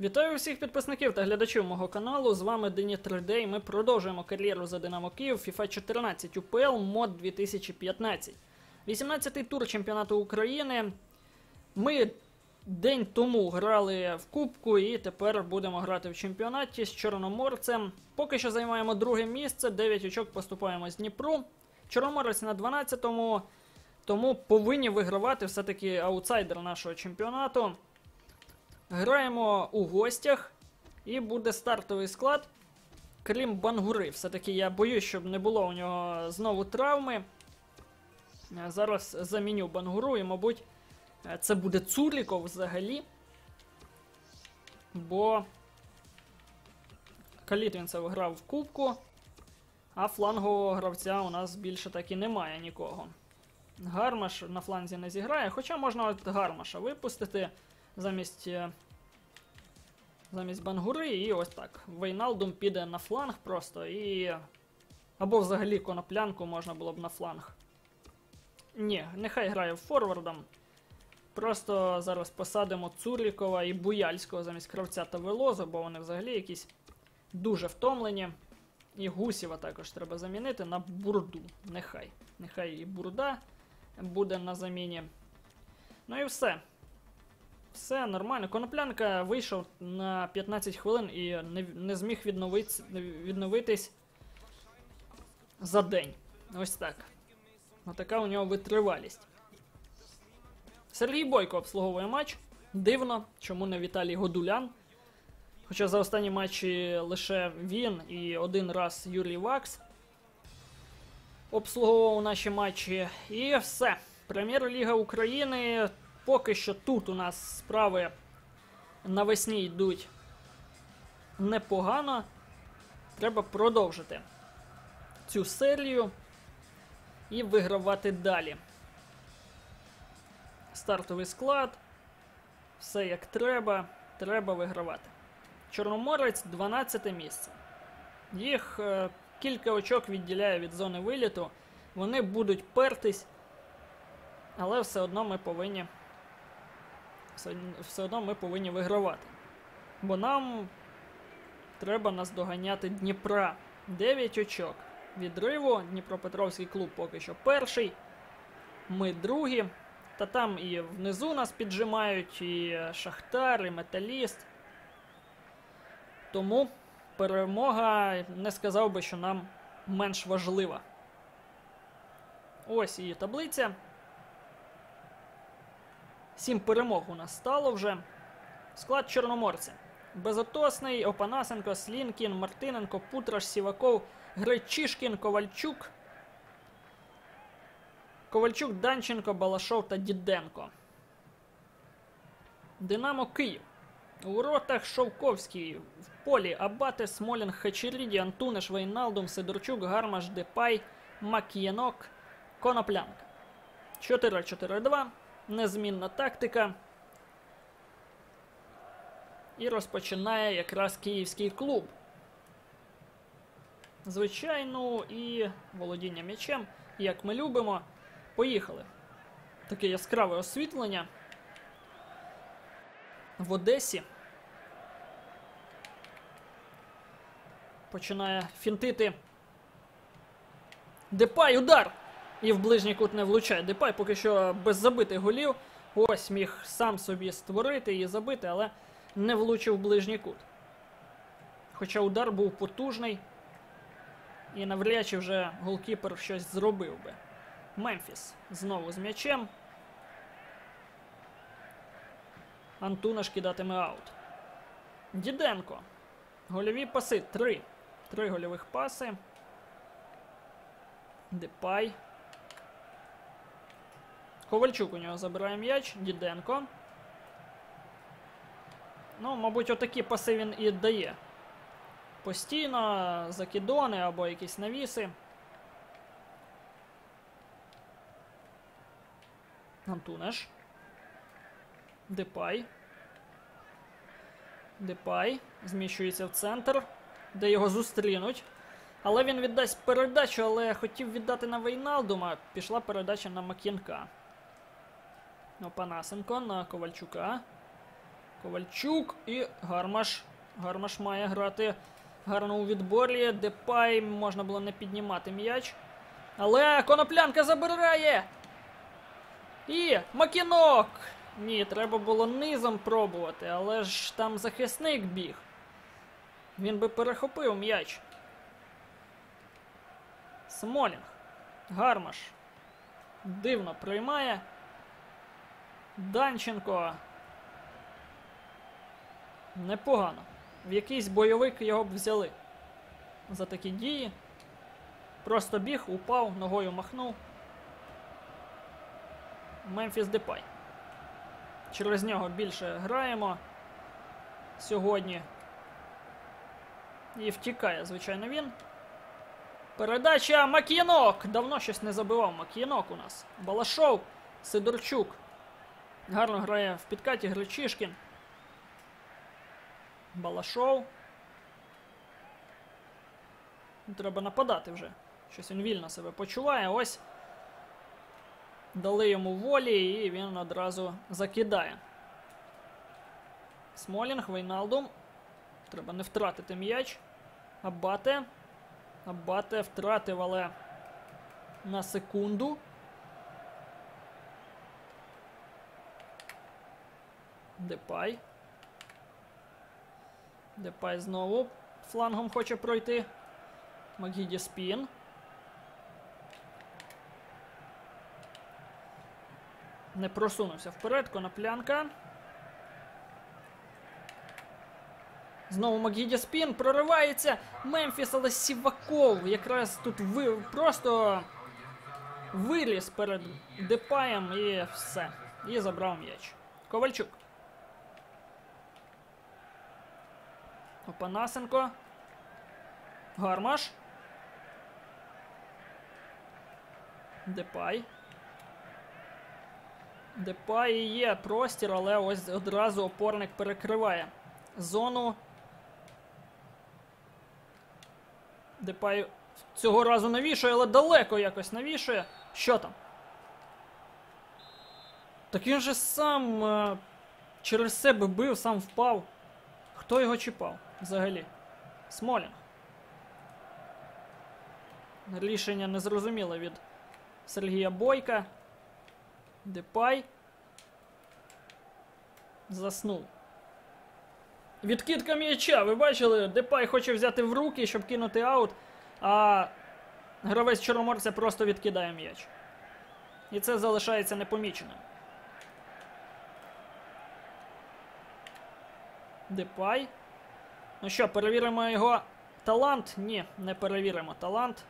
Вітаю всіх підписників та глядачів мого каналу. З вами Дені 3D і Ми продовжуємо кар'єру за Динамо Київ FIFA 14 UPL мод 2015. 18-й тур чемпіонату України. Ми день тому грали в Кубку і тепер будемо грати в чемпіонаті з Чорноморцем. Поки що займаємо друге місце, 9 очок поступаємо з Дніпру. Чорноморець на 12-му, тому повинні вигравати все-таки аутсайдер нашого чемпіонату. Граємо у гостях, і буде стартовий склад. Крім Бангури. Все-таки я боюсь, щоб не було у нього знову травми. Е, Зараз заміню Бангуру і, мабуть, е, це буде Цуріков взагалі. Бо Калітвінцев грав в Кубку, а флангового гравця у нас більше так і немає нікого. Гармаш на фланзі не зіграє, хоча можна от Гармаша випустити замість. Замість Бангури, і ось так. Вейналдум піде на фланг просто і. Або взагалі коноплянку можна було б на фланг. Ні, нехай грає форвардом. Просто зараз посадимо Цурлікова і Буяльського замість кравця та Велозу, бо вони взагалі якісь дуже втомлені. І Гусєва також треба замінити на бурду. Нехай. Нехай і бурда буде на заміні. Ну і все. Все нормально. Коноплянка вийшов на 15 хвилин і не, не зміг відновитись, відновитись за день. Ось так. Отака у нього витривалість. Сергій Бойко обслуговує матч. Дивно, чому не Віталій Годулян. Хоча за останні матчі лише він і один раз Юрій Вакс обслуговував наші матчі. І все. Прем'єр-ліга України. Поки що тут у нас справи навесні йдуть непогано. Треба продовжити цю серію і вигравати далі. Стартовий склад. Все як треба. Треба вигравати. Чорноморець 12 місце. Їх е, кілька очок відділяє від зони виліту. Вони будуть пертись, але все одно ми повинні. Все, все одно ми повинні вигравати. Бо нам треба наздоганяти Дніпра. 9 очок. Відриву. Дніпропетровський клуб поки що перший. Ми другі. Та там і внизу нас піджимають, і Шахтар, і Металіст. Тому перемога не сказав би, що нам менш важлива. Ось і таблиця. Сім перемог у нас стало вже. Склад Чорноморця. Безотосний, Опанасенко, Слінкін, Мартиненко, Путраш, Сіваков, Гречишкін, Ковальчук. Ковальчук, Данченко, Балашов та Діденко. Динамо Київ. У воротах Шовковський. В полі Абате, Смолін, Хачеріді, Антунеш, Вейналдум, Сидорчук, Гармаш, Депай, Мак'єнок, Коноплянка. 4-4-2. Незмінна тактика. І розпочинає якраз київський клуб. Звичайно, і володіння м'ячем, як ми любимо. Поїхали. Таке яскраве освітлення. В Одесі. Починає фінтити. Депай, удар! І в ближній кут не влучає. Депай поки що без забитих голів. Ось міг сам собі створити і забити, але не влучив ближній кут. Хоча удар був потужний. І навряд чи вже голкіпер щось зробив би. Мемфіс знову з м'ячем. Антунаш кидатиме аут. Діденко. Гольові паси. Три. Три гольових паси. Депай. Ковальчук у нього забирає м'яч. Діденко. Ну, мабуть, отакі паси він і дає. Постійно закидони або якісь навіси. Антунеш. Депай. Депай. Зміщується в центр, де його зустрінуть. Але він віддасть передачу, але хотів віддати на Вейналдума. Пішла передача на Мак'янка. Опанасенко на Ковальчука. Ковальчук і Гармаш. Гармаш має грати гарно у відборі. Депай можна було не піднімати м'яч. Але коноплянка забирає. І Макінок! Ні, треба було низом пробувати, але ж там захисник біг. Він би перехопив м'яч. Смолінг. Гармаш. Дивно приймає. Данченко. Непогано. В якийсь бойовик його б взяли. За такі дії. Просто біг, упав, ногою махнув. Мемфіс Депай. Через нього більше граємо сьогодні. І втікає, звичайно, він. Передача Мак'янок! Давно щось не забивав Мак'янок у нас. Балашов, Сидорчук. Гарно грає в підкаті Гречишкін. Балашов. Треба нападати вже. Щось він вільно себе почуває. Ось. Дали йому волі, і він одразу закидає. Смолінг, Вейналдум. Треба не втратити м'яч. Абате. Абате втратив, але на секунду. Депай. Депай знову флангом хоче пройти. Макгіді спін. Не просунувся вперед, коноплянка. Знову Макгіді спін проривається. Мемфіс, але Сіваков якраз тут ви просто виліз перед Депаєм і все. І забрав м'яч. Ковальчук. Опанасенко. Гармаш. Депай. Депай є простір, але ось одразу опорник перекриває зону. Депай цього разу навішує, але далеко якось навішує. Що там? Так він же сам е, через себе бив, сам впав. Хто його чіпав взагалі? Смолінг. Рішення незрозуміле від Сергія Бойка. Депай. Заснув. Відкидка м'яча. Ви бачили, Депай хоче взяти в руки, щоб кинути аут, а гравець Чорноморця просто відкидає м'яч. І це залишається непоміченим. Депай. Ну що, перевіримо його талант? Ні, не перевіримо талант.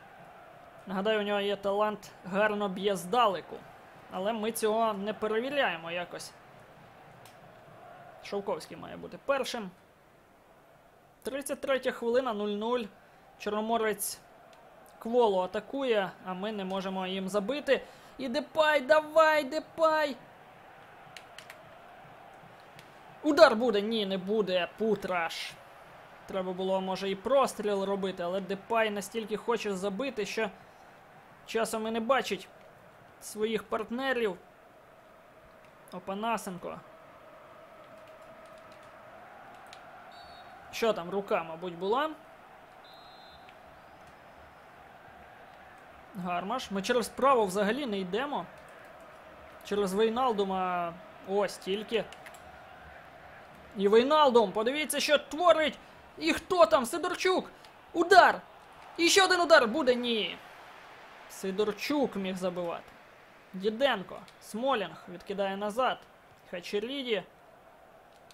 Нагадаю, у нього є талант гарно б'є здалеку. Але ми цього не перевіряємо якось. Шовковський має бути першим. 33 хвилина 0-0. Чорноморець кволу атакує, а ми не можемо їм забити. І Депай, давай, Депай! Удар буде? Ні, не буде. Путраш. Треба було, може, і простріл робити, але Депай настільки хоче забити, що часом і не бачить своїх партнерів. Опанасенко. Що там, рука, мабуть, була. Гармаш. Ми через право взагалі не йдемо. Через Вейналдума ось тільки. І Вейналдум, подивіться, що творить. І хто там? Сидорчук! Удар! І ще один удар буде ні. Сидорчук міг забивати. Діденко. Смолінг відкидає назад. Хачеріді.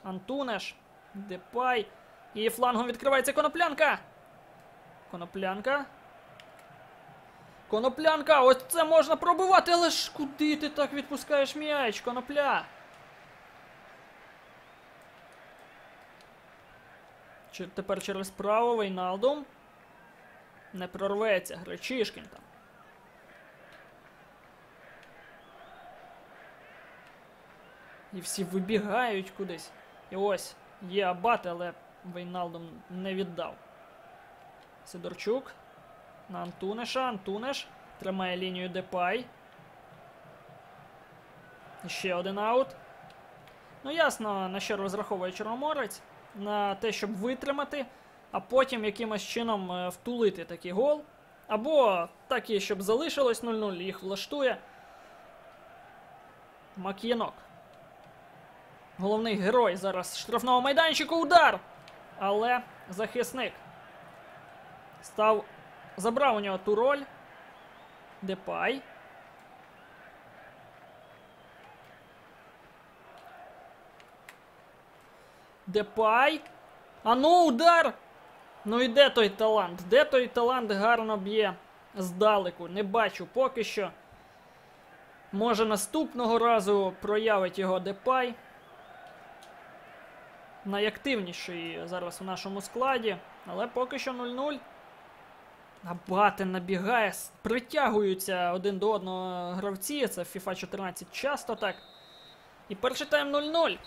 Антунеш. Депай. І флангом відкривається коноплянка. Коноплянка. Коноплянка! Ось це можна пробивати, але ж куди ти так відпускаєш м'яч, конопля? Тепер через право Вейналдум. Не прорветься, Гречишкін там. І всі вибігають кудись. І ось є абат, але Вейналдум не віддав. Сидорчук. На Антунеша. Антунеш. Тримає лінію Депай. Ще один аут. Ну, ясно, на що розраховує Чорноморець, на те, щоб витримати, а потім якимось чином е, втулити такий гол. Або так і щоб залишилось 0-0, їх влаштує. Мак'янок. Головний герой зараз штрафного майданчику удар. Але захисник став. Забрав у нього ту роль. Депай. Депай. А ну, удар! Ну і де той талант? Де той талант гарно б'є здалеку? Не бачу поки що. Може наступного разу проявить його Депай. Найактивніший зараз у нашому складі. Але поки що 0-0. А набігає, притягуються один до одного гравці. Це в FIFA 14 часто так. І перший тайм 0-0.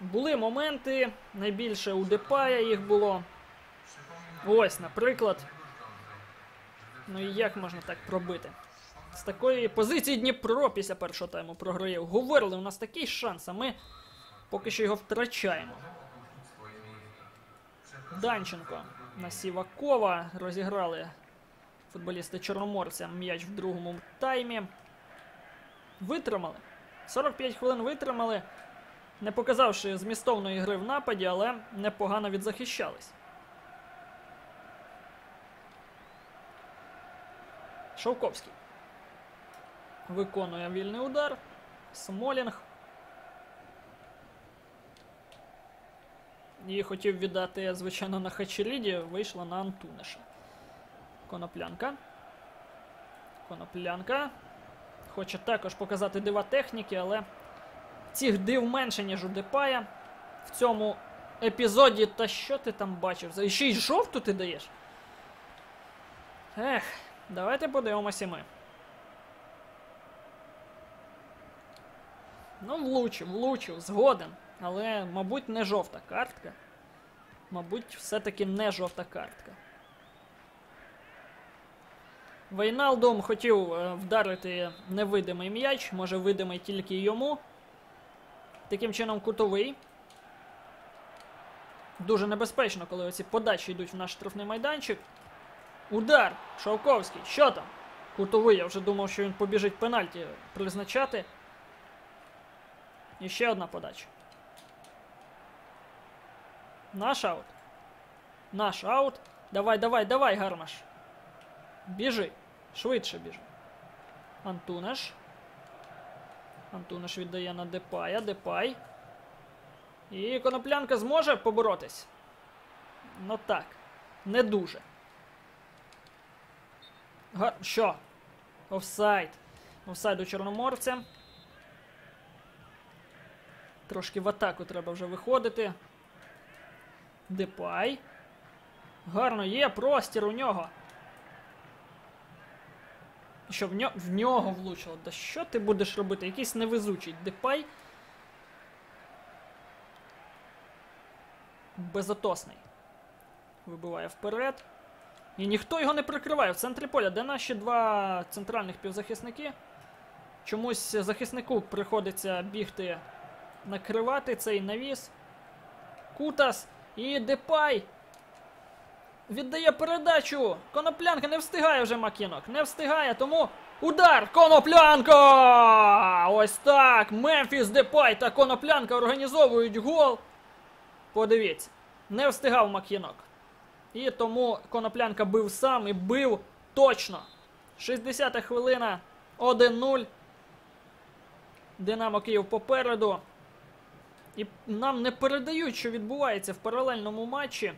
Були моменти, найбільше у Депая їх було. Ось, наприклад. Ну і як можна так пробити? З такої позиції Дніпро після першого тайму програє. Говорили, у нас такий шанс, а ми поки що його втрачаємо. Данченко на Сівакова розіграли футболісти Чорноморця м'яч в другому таймі. Витримали. 45 хвилин витримали, не показавши змістовної гри в нападі, але непогано відзахищались. Шовковський. Виконує вільний удар. Смолінг. І хотів віддати, звичайно, на Хачеріді, вийшла на Антунеша. Коноплянка. Коноплянка. Хоче також показати дива техніки, але цих див менше, ніж у Депая. В цьому епізоді. Та що ти там бачив? За- Ще й жовту ти даєш? Ех, давайте подивимося ми. Ну, влучив, влучив, згоден. Але, мабуть, не жовта картка. Мабуть, все-таки не жовта картка. Вейналдом хотів е, вдарити невидимий м'яч, може видимий тільки йому. Таким чином, кутовий. Дуже небезпечно, коли оці подачі йдуть в наш штрафний майданчик. Удар! Шовковський. Що там? Кутовий, я вже думав, що він побіжить пенальті призначати. І ще одна подача. Наш аут. Наш аут. Давай, давай, давай, Гармаш. Біжи. Швидше біжи. Антунеш. Антунеш віддає на Депая. Депай. І коноплянка зможе поборотись. Ну так. Не дуже. Га... Що? Офсайд. Офсайд у Чорноморця. Трошки в атаку треба вже виходити. Депай. Гарно є простір у нього. Що в, ньо... в нього влучило? Да що ти будеш робити? Якийсь невезучий Депай. Безотосний. Вибиває вперед. І ніхто його не прикриває в центрі поля. Де наші два центральних півзахисники? Чомусь захиснику приходиться бігти накривати цей навіс. Кутас і Депай. Віддає передачу. Коноплянка не встигає вже Макінок. Не встигає, тому удар! Коноплянка! Ось так. Мемфіс Депай та Коноплянка організовують гол. Подивіться, не встигав Макінок. І тому Коноплянка бив сам і бив точно. 60-та хвилина 1-0. Динамо Київ попереду. І нам не передають, що відбувається в паралельному матчі.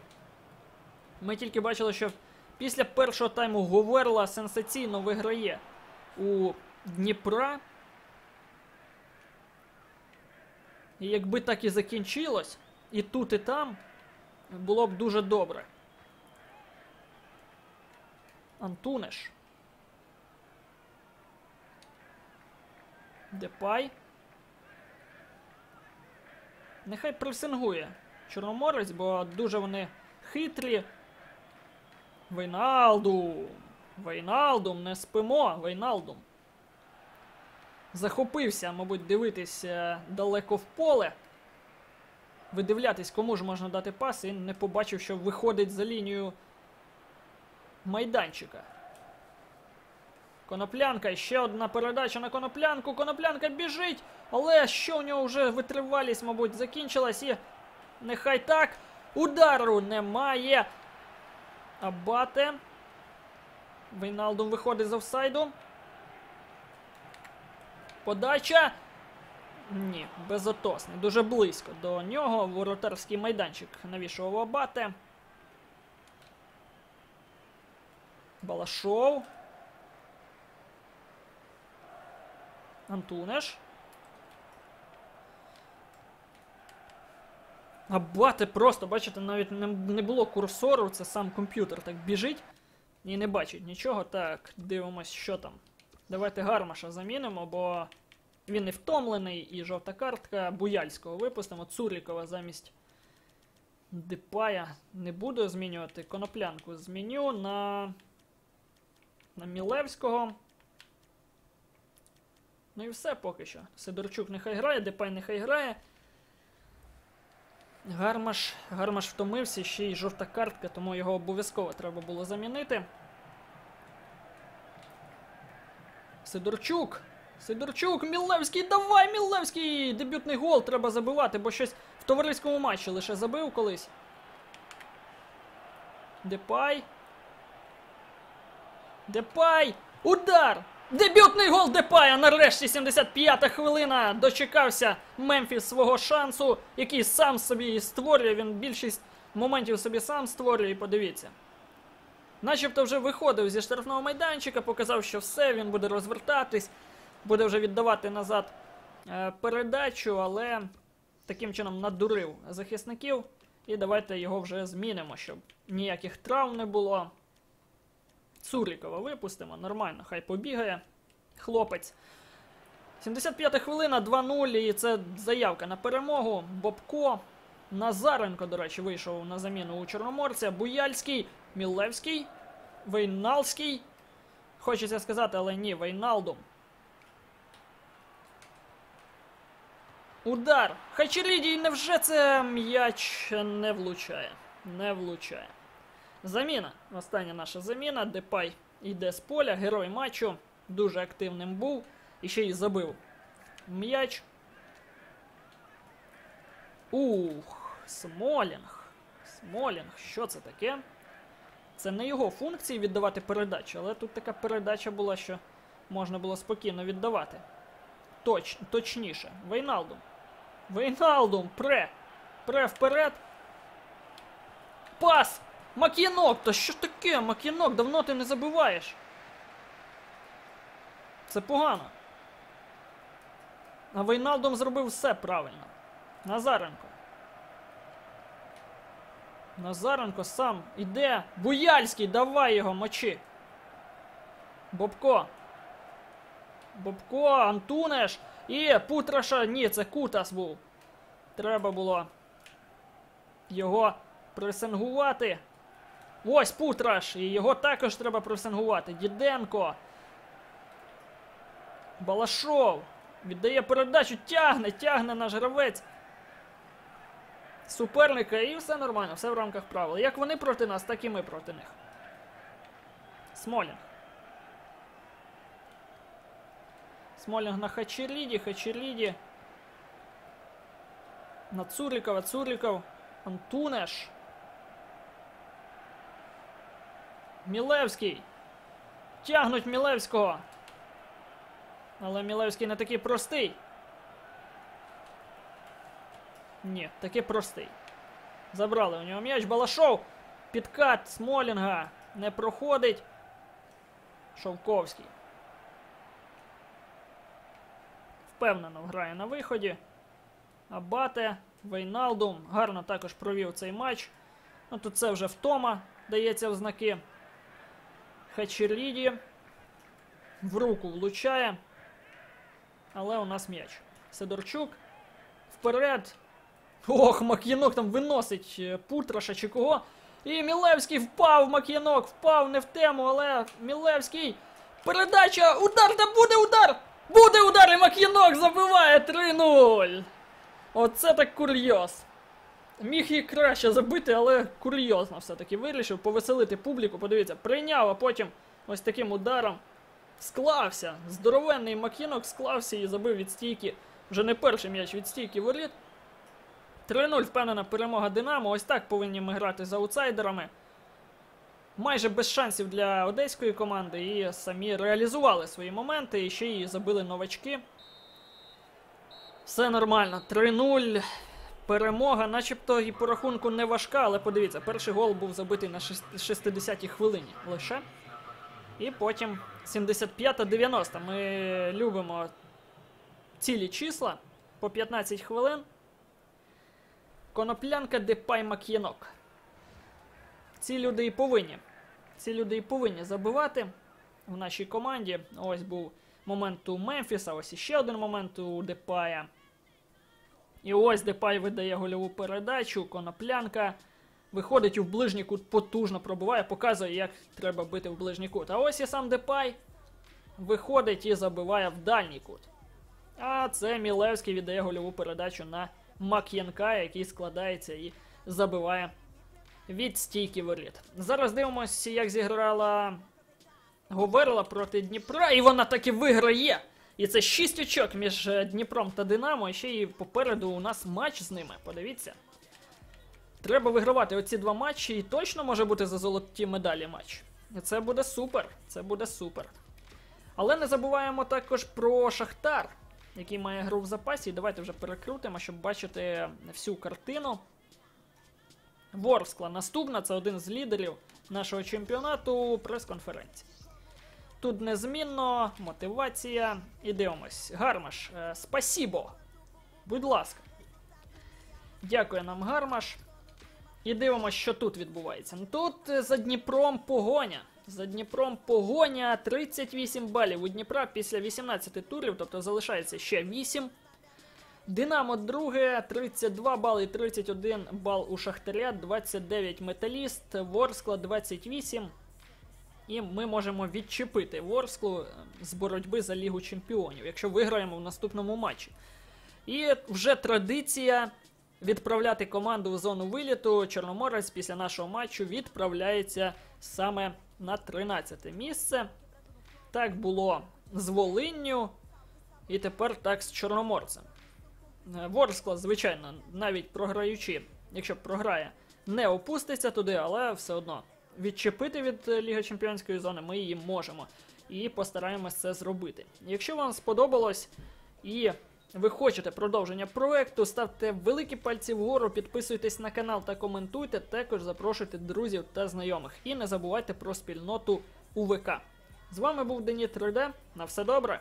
Ми тільки бачили, що після першого тайму Говерла сенсаційно виграє у Дніпра. І якби так і закінчилось, і тут, і там, було б дуже добре. Антунеш. Депай. Нехай пресингує Чорноморець, бо дуже вони хитрі. Вейналдум. Вейналдум, не спимо. Вейналдум. Захопився, мабуть, дивитися далеко в поле. видивлятись, кому ж можна дати пас, і не побачив, що виходить за лінію майданчика. Коноплянка, ще одна передача на коноплянку. Коноплянка біжить, але що у нього вже витривалість, мабуть, закінчилась і нехай так. Удару немає. Абате. Вейналдум виходить з офсайду. Подача. Ні, безотосний. Дуже близько до нього. Воротарський майданчик навішував Абате. Балашов. Антунеш. Абате просто, бачите, навіть не, не було курсору, це сам комп'ютер так біжить і не бачить нічого. Так, дивимось, що там. Давайте Гармаша замінимо, бо він не втомлений і жовта картка. Буяльського випустимо. Цурлікова замість Депая. Не буду змінювати коноплянку. Зміню на. На Мілевського. Ну і все поки що. Сидорчук нехай грає, Депай нехай грає. Гармаш, Гармаш втомився, ще й жовта картка, тому його обов'язково треба було замінити. Сидорчук! Сидорчук! Мілевський! Давай, Мілевський! Дебютний гол треба забивати, бо щось в товариському матчі лише забив колись. Депай. Депай! Удар! Дебютний гол Депая! Нарешті 75-та хвилина. Дочекався Мемфіс свого шансу, який сам собі і створює. Він більшість моментів собі сам створює, і подивіться. Начебто вже виходив зі штрафного майданчика, показав, що все, він буде розвертатись, буде вже віддавати назад е, передачу, але таким чином надурив захисників. І давайте його вже змінимо, щоб ніяких травм не було. Цурікова випустимо, нормально, хай побігає. Хлопець. 75 хвилина, 2-0, і це заявка на перемогу. Бобко. Назаренко, до речі, вийшов на заміну у Чорноморця. Буяльський, Мілевський, Вейналський. Хочеться сказати, але ні, Вейналдум. Удар! Хачерідій, невже це м'яч не влучає? Не влучає. Заміна. Остання наша заміна. Депай йде з поля, герой матчу. Дуже активним був. І ще й забив м'яч. Ух, Смолінг. Смолінг, що це таке? Це не його функції віддавати передачу, але тут така передача була, що можна було спокійно віддавати. Точ, точніше. Вейналдум. Вейналдум, пре. Пре вперед. Пас! Макінок! Та що таке? Макінок, давно ти не забиваєш. Це погано. А Вейналдом зробив все правильно. Назаренко. Назаренко сам іде. Буяльський, давай його мочи. Бобко. Бобко, Антунеш. І Путраша. Ні, це Кутас був. Треба було його пресингувати. Ось Путраш. І його також треба пресингувати. Діденко. Балашов. Віддає передачу. Тягне, тягне наш гравець. Суперника і все нормально, все в рамках правил. Як вони проти нас, так і ми проти них. Смолінг. Смолінг на Хачеріді, Хачеріді. На Цурлікова, Цурліков. Антунеш. Мілевський. Тягнуть Мілевського. Але Мілевський не такий простий. Ні, таки простий. Забрали у нього м'яч. Балашов. Підкат Смолінга. Не проходить. Шовковський. Впевнено грає на виході. Абате. Вейналдум. Гарно також провів цей матч. Ну Тут це вже втома дається в знаки. Хачерліді. В руку влучає. Але у нас м'яч. Сидорчук. Вперед. Ох, Мак'янок там виносить е, Путраша чи кого. І Мілевський впав, Мак'янок, впав не в тему, але Мілевський. Передача! Удар! Та буде удар! Буде удар! І Мак'янок забиває 3-0! Оце так курйоз. Міг і краще забити, але курйозно все-таки вирішив повеселити публіку. Подивіться, прийняв, а потім ось таким ударом склався. Здоровенний макінок склався і забив від стійки. Вже не перший м'яч від стійки воріт. 3-0 впевнена перемога Динамо. Ось так повинні ми грати з аутсайдерами. Майже без шансів для одеської команди і самі реалізували свої моменти і ще й забили новачки. Все нормально. 3-0. Перемога, начебто і по рахунку не важка, але подивіться, перший гол був забитий на 60-й хвилині лише. І потім 75-90. Ми любимо цілі числа по 15 хвилин. Коноплянка Депай Мак'янок. Ці люди і повинні. Ці люди і повинні забивати в нашій команді. Ось був момент у Мемфіса, ось іще один момент у Депая. І ось Депай видає гольову передачу, коноплянка. Виходить у ближній кут, потужно пробиває, показує, як треба бити в ближній кут. А ось і сам Депай виходить і забиває в дальній кут. А це Мілевський віддає гольову передачу на Мак'янка, який складається і забиває від стійки воріт. Зараз дивимося, як зіграла Говерла проти Дніпра, і вона таки виграє. І це 6 очок між е, Дніпром та Динамо. І ще й попереду у нас матч з ними. Подивіться. Треба вигравати оці два матчі, і точно може бути за золоті медалі матч. І Це буде супер. Це буде супер. Але не забуваємо також про Шахтар, який має гру в запасі. Давайте вже перекрутимо, щоб бачити всю картину. Ворскла наступна, це один з лідерів нашого чемпіонату прес-конференції. Тут незмінно, мотивація. І дивимось. Гармаш, е, спасібо. Будь ласка. Дякує нам Гармаш. І дивимося, що тут відбувається. Ну, Тут е, за Дніпром погоня. За Дніпром погоня 38 балів у Дніпра після 18 турів, тобто залишається ще 8. Динамо друге, 32 бали 31 бал у Шахтаря, 29 металіст, Ворскла 28. І ми можемо відчепити Ворсклу е, з боротьби за Лігу Чемпіонів, якщо виграємо в наступному матчі. І вже традиція відправляти команду в зону виліту. Чорноморець після нашого матчу відправляється саме на 13 місце. Так було з Волинню, і тепер так з Чорноморцем. Е, Ворскла, звичайно, навіть програючи, якщо програє, не опуститься туди, але все одно відчепити від е, Ліги Чемпіонської зони ми її можемо. І постараємось це зробити. Якщо вам сподобалось і ви хочете продовження проекту, ставте великі пальці вгору, підписуйтесь на канал та коментуйте. Також запрошуйте друзів та знайомих. І не забувайте про спільноту УВК. З вами був Дені 3D. На все добре!